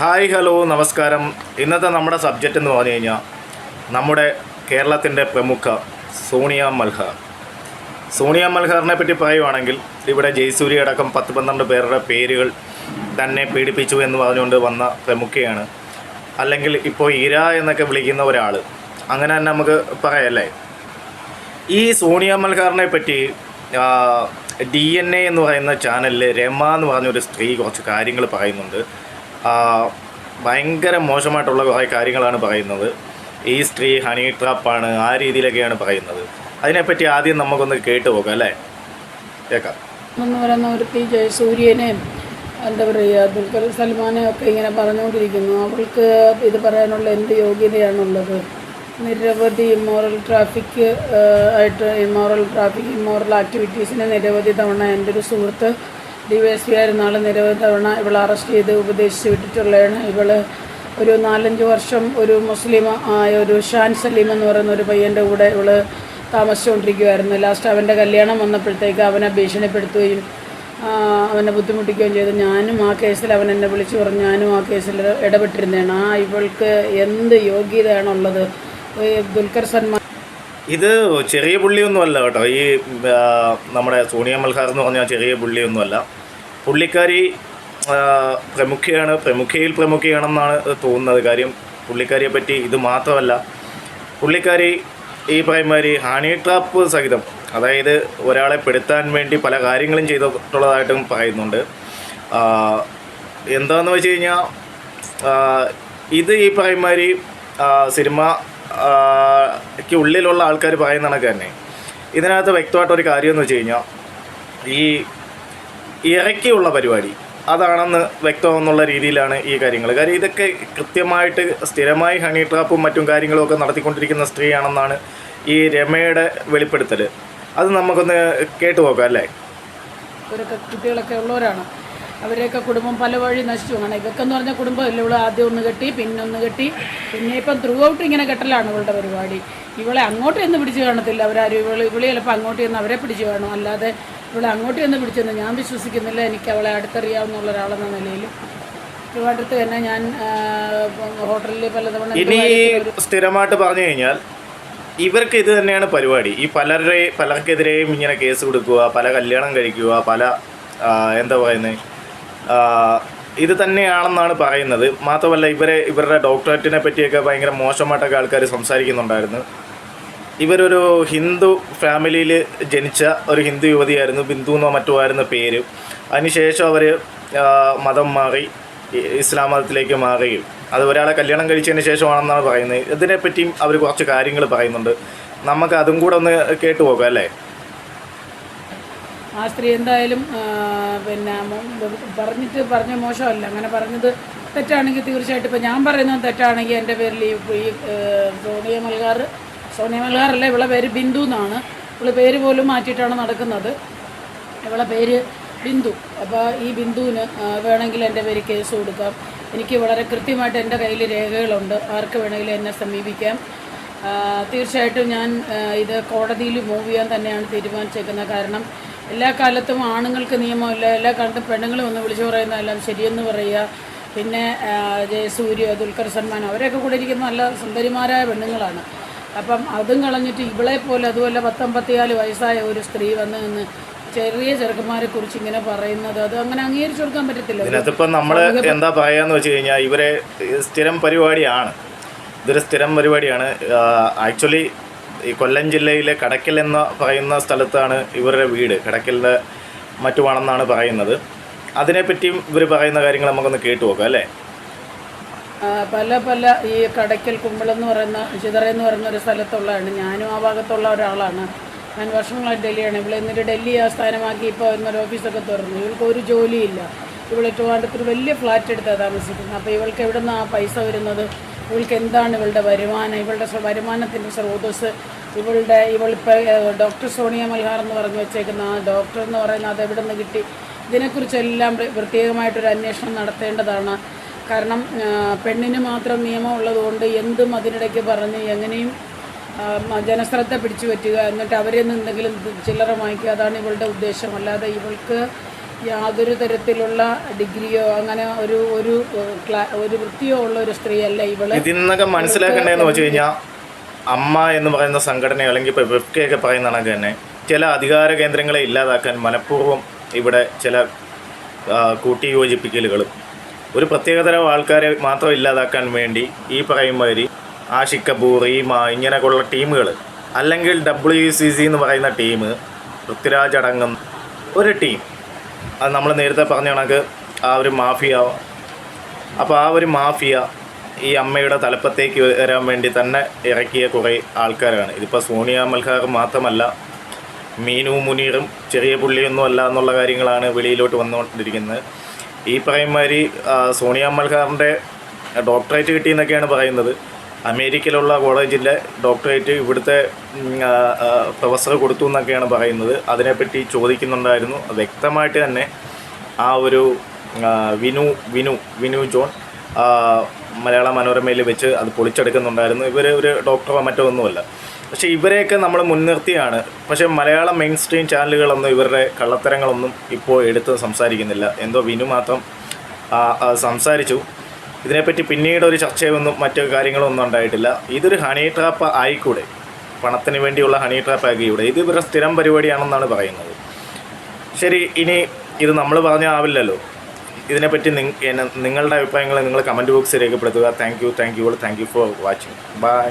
Hi hello നമസ്കാരം. ഇന്നത്തെ നമ്മുടെ സബ്ജക്റ്റ് എന്ന് പറഞ്ഞു കഴിഞ്ഞാൽ നമ്മുടെ കേരളത്തിന്റെ പ്രമുഖ സോണിയ മൽഹാർ. സോണിയ മൽഹാറിനെ പറ്റി പറയുവാണെങ്കിൽ ഇവിടെ ജയ്സൂരി അടക്കം പത്ത് പന്ത്രണ്ട് പേരുടെ പേരുകൾ തന്നെ പീഡിപ്പിച്ചു എന്ന് പറഞ്ഞുകൊണ്ട് വന്ന പ്രമുഖയാണ്. അല്ലെങ്കിൽ ഇപ്പോൾ ഇര എന്നൊക്കെ വിളിക്കുന്ന ഒരാൾ അങ്ങനെ തന്നെ നമുക്ക് പറയല്ലേ? ഈ സോണിയ മൽഹാറിനെ പറ്റി ഡി എൻ എ എന്ന് പറയുന്ന ചാനലിൽ രമ എന്ന് പറഞ്ഞൊരു സ്ത്രീ കുറച്ച് കാര്യങ്ങൾ പറയുന്നുണ്ട്. ഭയങ്കര മോശമായിട്ടുള്ള കുറേ കാര്യങ്ങളാണ് പറയുന്നത്. ഈ സ്ത്രീ ഹണി ട്രാപ്പാണ് ആ രീതിയിലൊക്കെയാണ് പറയുന്നത്. അതിനെപ്പറ്റി ആദ്യം നമുക്കൊന്ന് കേട്ടു പോകാം അല്ലേ? കേൾക്കാം. എന്ന് പറയുന്ന ഒരുത്തി ജയസൂര്യനെയും എന്താ പറയുക ദുൽഖർ സൽമാനെ ഒക്കെ ഇങ്ങനെ പറഞ്ഞുകൊണ്ടിരിക്കുന്നു. അവൾക്ക് ഇത് പറയാനുള്ള എന്ത് യോഗ്യതയാണുള്ളത്? നിരവധി ഇമ്മോറൽ ട്രാഫിക് ആയിട്ട് ഇമ്മോറൽ ട്രാഫിക് ഇമ്മോറൽ ആക്ടിവിറ്റീസിന് നിരവധി തവണ എന്റെ ഒരു സുഹൃത്ത് ഡി വൈ എസ് പി ആയിരുന്ന ആൾ നിരവധി തവണ ഇവളെ അറസ്റ്റ് ചെയ്ത് ഉപദേശിച്ച് വിട്ടിട്ടുള്ളതാണ്. ഇവൾ ഒരു നാലഞ്ച് വർഷം ഒരു മുസ്ലിം ആയ ഒരു ഷാൻ സലീം എന്ന് പറയുന്ന ഒരു പയ്യന്റെ കൂടെ ഇവൾ താമസിച്ചുകൊണ്ടിരിക്കുമായിരുന്നു ലാസ്റ്റ് അവന്റെ കല്യാണം വന്നപ്പോഴത്തേക്ക് അവനെ ഭീഷണിപ്പെടുത്തുകയും അവനെ ബുദ്ധിമുട്ടിക്കുകയും ചെയ്തു. ഞാനും ആ കേസിൽ അവൻ എന്നെ വിളിച്ചു പറഞ്ഞു ഞാനും ആ കേസിൽ ഇടപെട്ടിരുന്നതാണ്. ആ ഇവൾക്ക് എന്ത് യോഗ്യതയാണുള്ളത്? ദുൽഖർ സൽമാൻ ഇത് ചെറിയ പുള്ളിയൊന്നുമല്ല കേട്ടോ. ഈ നമ്മുടെ സോണിയ മൽഹാർ എന്ന് പറഞ്ഞാൽ ചെറിയ പുള്ളിയൊന്നുമല്ല. പുള്ളിക്കാരി പ്രമുഖയാണ് പ്രമുഖയിൽ പ്രമുഖയാണെന്നാണ് തോന്നുന്നത് കാര്യം. പുള്ളിക്കാരിയെ പറ്റി ഇത് മാത്രമല്ല. പുള്ളിക്കാരി ഈ പറയുമാതിരി ഹണി ട്രാപ്പ് സഹിതം അതായത് ഒരാളെ പെടുത്താൻ വേണ്ടി പല കാര്യങ്ങളും ചെയ്തിട്ടുള്ളതായിട്ടും പറയുന്നുണ്ട്. എന്താണെന്ന് വെച്ച് കഴിഞ്ഞാൽ ഇത് ഈ പറയുമാതിരി സിനിമയ്ക്ക് സിനിമ ഉള്ളിലുള്ള ആൾക്കാർ പറയുന്ന കണക്ക് തന്നെ. ഇതിനകത്ത് വ്യക്തമായിട്ടൊരു കാര്യമെന്ന് വെച്ച് കഴിഞ്ഞാൽ ഈ ഇറക്കിയുള്ള പരിപാടി. അതാണെന്ന് വ്യക്തമെന്നുള്ള രീതിയിലാണ് ഈ കാര്യങ്ങൾ കാര്യം ഇതൊക്കെ കൃത്യമായിട്ട് സ്ഥിരമായി ഹണി ട്രാപ്പും മറ്റും കാര്യങ്ങളും ഒക്കെ നടത്തിക്കൊണ്ടിരിക്കുന്ന സ്ത്രീയാണെന്നാണ് ഈ രമയുടെ വെളിപ്പെടുത്തൽ അത് നമുക്കൊന്ന് കേട്ടു നോക്കാം അല്ലേ? ഇവരൊക്കെ കുട്ടികളൊക്കെ ഉള്ളവരാണ്. അവരെയൊക്കെ കുടുംബം പല വഴി നശിച്ചു. അങ്ങനെ ഇതൊക്കെ എന്ന് പറഞ്ഞാൽ കുടുംബമല്ല. ഇവിടെ ആദ്യം ഒന്ന് കെട്ടി പിന്നെ ഒന്ന് കെട്ടി. പിന്നെ ഇപ്പം ത്രൂ ഔട്ട് ഇങ്ങനെ കെട്ടലാണ് ഇവളുടെ പരിപാടി. ഇവളെ അങ്ങോട്ട് പിടിച്ച് കാണത്തില്ല. അവരാരും ഇവൾ ഇവളെ ചിലപ്പോൾ അങ്ങോട്ട് ചെന്ന് അവരെ പിടിച്ച് കാണും. അല്ലാതെ ഇവളെ അങ്ങോട്ട് ചെന്ന് പിടിച്ചെന്ന് ഞാൻ വിശ്വസിക്കുന്നില്ല. എനിക്ക് അവളെ അടുത്തറിയാവുന്ന ഒരാളെന്ന നിലയിൽ ട്രിവാൻഡ്രത്ത് തന്നെ ഞാൻ ഹോട്ടലിൽ പലതവണ ഇനി സ്ഥിരമായിട്ട് പറഞ്ഞു കഴിഞ്ഞാൽ ഇവർക്ക് ഇത് തന്നെയാണ് പരിപാടി. ഈ പലരുടെ പലർക്കെതിരെയും ഇങ്ങനെ കേസ് കൊടുക്കുക പല കല്യാണം കഴിക്കുക പല എന്താ പറയുന്നത് ഇത് തന്നെയാണെന്നാണ് പറയുന്നത്. മാത്രമല്ല ഇവരെ ഇവരുടെ ഡോക്ടറേറ്റിനെ പറ്റിയൊക്കെ ഭയങ്കര മോശമായിട്ടൊക്കെ ആൾക്കാർ സംസാരിക്കുന്നുണ്ടായിരുന്നു. ഇവരൊരു ഹിന്ദു ഫാമിലിയിൽ ജനിച്ച ഒരു ഹിന്ദു യുവതിയായിരുന്നു ബിന്ദു എന്നോ മറ്റോ ആയിരുന്നു പേര്. അതിനുശേഷം അവർ മതം മാറി ഇസ്ലാം മതത്തിലേക്ക് മാറുകയും. അത് ഒരാളെ കല്യാണം കഴിച്ചതിന് ശേഷമാണെന്നാണ് പറയുന്നത്. ഇതിനെപ്പറ്റിയും അവർ കുറച്ച് കാര്യങ്ങൾ പറയുന്നുണ്ട്. നമുക്ക് അതും കൂടെ ഒന്ന് കേട്ടു പോകാം അല്ലേ? ആ സ്ത്രീ എന്തായാലും പിന്നെ പറഞ്ഞിട്ട് പറഞ്ഞ മോശമല്ല. അങ്ങനെ പറഞ്ഞത് തെറ്റാണെങ്കിൽ തീർച്ചയായിട്ടും ഇപ്പം ഞാൻ പറയുന്നത് തെറ്റാണെങ്കിൽ എന്റെ പേരിൽ ഈ സോണിയ മൽഹാർ സോണിയ മൽഹാറല്ല ഇവളെ പേര് ബിന്ദു എന്നാണ്. ഇവളെ പേര് പോലും മാറ്റിയിട്ടാണ് നടക്കുന്നത്. ഇവളെ പേര് ബിന്ദു. അപ്പോൾ ഈ ബിന്ദുവിന് വേണമെങ്കിൽ എന്റെ പേര് കേസ് കൊടുക്കാം. എനിക്ക് വളരെ കൃത്യമായിട്ട് എന്റെ കയ്യിൽ രേഖകളുണ്ട്. ആർക്ക് വേണമെങ്കിലും എന്നെ സമീപിക്കാം. തീർച്ചയായിട്ടും ഞാൻ ഇത് കോടതിയിൽ മൂവ് ചെയ്യാൻ തന്നെയാണ് തീരുമാനിച്ചേക്കുന്നത്. കാരണം എല്ലാ കാലത്തും ആണുങ്ങൾക്ക് നിയമമില്ല. എല്ലാ കാലത്തും പെണ്ണുങ്ങൾ വന്ന് വിളിച്ചു പറയുന്നതെല്ലാം ശരിയെന്ന് പറയുക. പിന്നെ ജയസൂര്യ ദുൽഖർ സൽമാൻ അവരൊക്കെ കൂടെ ഇരിക്കുന്ന നല്ല സുന്ദരിമാരായ പെണ്ണുങ്ങളാണ്. അപ്പം അതും കളഞ്ഞിട്ട് ഇവളെ പോലെ അതുപോലെ പത്തൊമ്പത്തിനാല് വയസ്സായ ഒരു സ്ത്രീ വന്ന് നിന്ന് ചെറിയ ചെറുക്കന്മാരെ കുറിച്ച് ഇങ്ങനെ പറയുന്നത് അത് അങ്ങനെ അംഗീകരിച്ചു കൊടുക്കാൻ പറ്റത്തില്ല. ഇതിനകത്തിപ്പം നമ്മൾ എന്താ പറയാന്ന് വെച്ച് കഴിഞ്ഞാൽ ഇവരെ സ്ഥിരം പരിപാടിയാണ്. ഇതൊരു സ്ഥിരം പരിപാടിയാണ്. ആക്ച്വലി ഈ കൊല്ലം ജില്ലയിലെ കടക്കൽ എന്ന് പറയുന്ന സ്ഥലത്താണ് ഇവരുടെ വീട്. കടക്കലിന്റെ മറ്റുമാണെന്നാണ് പറയുന്നത്. അതിനെപ്പറ്റിയും ഇവർ പറയുന്ന കാര്യങ്ങൾ നമുക്കൊന്ന് കേട്ടു നോക്കാം അല്ലേ? പല പല ഈ കടയ്ക്കൽ കുമ്പളെന്ന് പറയുന്ന ചിതറ എന്ന് പറയുന്ന ഒരു സ്ഥലത്തുള്ളതാണ്. ഞാനും ആ ഭാഗത്തുള്ള ഒരാളാണ്. ഞാൻ വർഷങ്ങളായിട്ട് ഡൽഹിയാണ്. ഇവിടെ എന്നിട്ട് ഡൽഹി ആസ്ഥാനമാക്കി ഇപ്പോൾ എന്നൊരു ഓഫീസൊക്കെ തുറന്നു. ഇവൾക്ക് ഒരു ജോലിയില്ല. ഇവിടെ ട്രിവാൻഡ്രത്തിൽ വലിയ ഫ്ലാറ്റ് എടുത്താണ് താമസിക്കുന്നത്. അപ്പോൾ ഇവൾക്ക് എവിടെ നിന്ന് ആ പൈസ വരുന്നത്? ഇവൾക്ക് എന്താണ് ഇവളുടെ വരുമാനം? ഇവളുടെ വരുമാനത്തിന്റെ സ്രോതസ് ഇവളുടെ ഇവളിപ്പോൾ ഡോക്ടർ സോണിയ മൽഹാർ എന്ന് പറഞ്ഞു വെച്ചേക്കുന്ന ആ ഡോക്ടർ എന്ന് പറയുന്നത് അത് എവിടെ നിന്ന് കിട്ടി? ഇതിനെക്കുറിച്ചെല്ലാം പ്ര- പ്രത്യേകമായിട്ടൊരു അന്വേഷണം നടത്തേണ്ടതാണ്. കാരണം പെണ്ണിന് മാത്രം നിയമം ഉള്ളതുകൊണ്ട് എന്തും അതിനിടയ്ക്ക് പറഞ്ഞ് എങ്ങനെയും ജനശ്രദ്ധ പിടിച്ചു പറ്റുക എന്നിട്ട് അവരിൽ നിന്ന് എന്തെങ്കിലും ചില്ലറ വാങ്ങിക്കുക അതാണ് ഇവളുടെ ഉദ്ദേശം. അല്ലാതെ ഇവൾക്ക് യാതൊരു തരത്തിലുള്ള ഡിഗ്രിയോ അങ്ങനെ ഒരു ഒരു ഒരു വൃത്തിയോ ഉള്ള ഒരു സ്ത്രീയല്ല ഇവൾ. ഇതിൽ നിന്നൊക്കെ മനസ്സിലാക്കേണ്ടതെന്ന് വെച്ച് കഴിഞ്ഞാൽ അമ്മ എന്ന് പറയുന്ന സംഘടന അല്ലെങ്കിൽ ഇപ്പോൾ വെഫ്കെ ഒക്കെ പറയുന്ന കണക്ക് തന്നെ ചില അധികാര കേന്ദ്രങ്ങളെ ഇല്ലാതാക്കാൻ മനഃപൂർവം ഇവിടെ ചില കൂട്ടിയോജിപ്പിക്കലുകളും ഒരു പ്രത്യേകതരം ആൾക്കാരെ മാത്രം ഇല്ലാതാക്കാൻ വേണ്ടി ഈ പറയുമ്പോൾ ആഷിക്കപൂർ ആഷിക് കപൂർ ഈമ ഇങ്ങനെയൊക്കെയുള്ള ടീമുകൾ അല്ലെങ്കിൽ ഡബ്ല്യു സി സി എന്ന് പറയുന്ന ടീം പൃഥ്വിരാജ് അടങ്ങുന്ന ഒരു ടീം. അത് നമ്മൾ നേരത്തെ പറഞ്ഞ കണക്ക് ആ ഒരു മാഫിയ. അപ്പോൾ ആ ഒരു മാഫിയ ഈ അമ്മയുടെ തലപ്പത്തേക്ക് വരാൻ വേണ്ടി തന്നെ ഇറക്കിയ കുറേ ആൾക്കാരാണ്. ഇതിപ്പോൾ സോണിയ മൽഹാർ മാത്രമല്ല മീനു മുനീറും ചെറിയ പുള്ളിയൊന്നും അല്ല എന്നുള്ള കാര്യങ്ങളാണ് വെളിയിലോട്ട് വന്നുകൊണ്ടിരിക്കുന്നത്. ഈ പറയുമാതിരി മാതിരി സോണിയ മൽഹാറിന്റെ ഡോക്ടറേറ്റ് കിട്ടിയെന്നൊക്കെയാണ് പറയുന്നത്. അമേരിക്കയിലുള്ള കോളേജിലെ ഡോക്ടറേറ്റ് ഇവിടുത്തെ പ്രൊഫസർ കൊടുത്തു എന്നൊക്കെയാണ് പറയുന്നത്. അതിനെപ്പറ്റി ചോദിക്കുന്നുണ്ടായിരുന്നു. വ്യക്തമായിട്ട് തന്നെ ആ ഒരു വിനു വിനു വിനു ജോൺ മലയാള മനോരമയിൽ വെച്ച് അത് പൊളിച്ചെടുക്കുന്നുണ്ടായിരുന്നു. ഇവർ ഒരു ഡോക്ടറോ മറ്റോ ഒന്നുമല്ല. പക്ഷേ ഇവരെയൊക്കെ നമ്മൾ മുൻനിർത്തിയാണ്. പക്ഷെ മലയാളം മെയിൻ സ്ട്രീം ചാനലുകളൊന്നും ഇവരുടെ കള്ളത്തരങ്ങളൊന്നും ഇപ്പോൾ എടുത്ത് സംസാരിക്കുന്നില്ല. എന്തോ വിനു മാത്രം സംസാരിച്ചു. ഇതിനെപ്പറ്റി പിന്നീട് ഒരു ചർച്ചയൊന്നും മറ്റു കാര്യങ്ങളൊന്നും ഉണ്ടായിട്ടില്ല. ഇതൊരു ഹണി ട്രാപ്പ് ആയിക്കൂടെ? പണത്തിന് വേണ്ടിയുള്ള ഹണി ട്രാപ്പ് ആക്കിയൂടെ ഇത് ഇവരുടെ സ്ഥിരം പരിപാടിയാണെന്നാണ് പറയുന്നത്. ശരി ഇനി ഇത് നമ്മൾ പറഞ്ഞാവില്ലല്ലോ ഇതിനെപ്പറ്റി നിങ്ങളുടെ അഭിപ്രായങ്ങൾ നിങ്ങൾ കമന്റ് ബോക്സിൽ രേഖപ്പെടുത്തുക. Thank you thank you thank you for watching bye